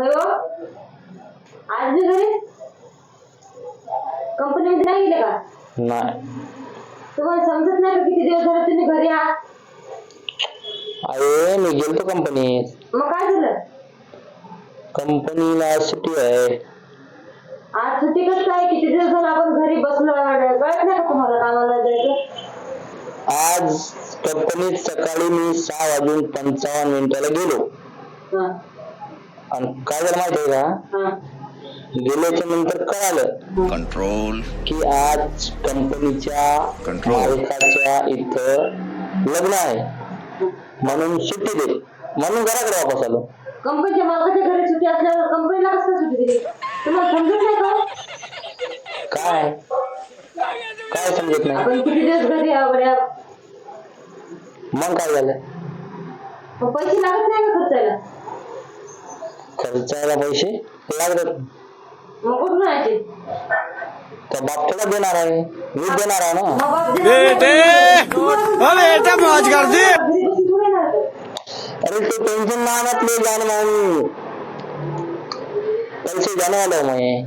होय आज बी घरी कंपनीमध्ये नाही गेले का? नाही. तुम्हाला समजत नाही का किती दिवस झाले तुम्ही घरी आहात? अरे मी गेलतो कंपनीत मग काय झालं? कंपनीला सुट्टी आहे. आज सुट्टी कसं काय किती दिवस झालं आपण घरी बसलो कळत नाही का तुम्हाला कामाला जायचं? आज कंपनीत सकाळी मी सहा वाजून पंचावन्न मिनिटाला गेलो. हा. आणि काय झालं माहिती आहे का? गेल्याच्यानंतर कळालं control. की आज कंपनीच्या Control. मालकाच्या इथं लग्न आहे. म्हणून सुट्टी दे. म्हणून घराकडे वापस आलो. कंपनीच्या मालकाच्या घरी सुट्टी असल्यावर कंपनीला कसं सुट्टी दिली? तुम्हाला समजत नाही का? काय? काय समजत नाही? आपण किती दिवस घरी बड्या? मग काय झालं? मग पैसे लागत नाही का खर्चायला? खर्चायला पैसे लागतात. तर बाप थोडा देणार आहे. मी देणार आहे ना? नाही. अरे ते? टेन्शन ना आणत ले जाण मग पैसे जाने वाला मैं.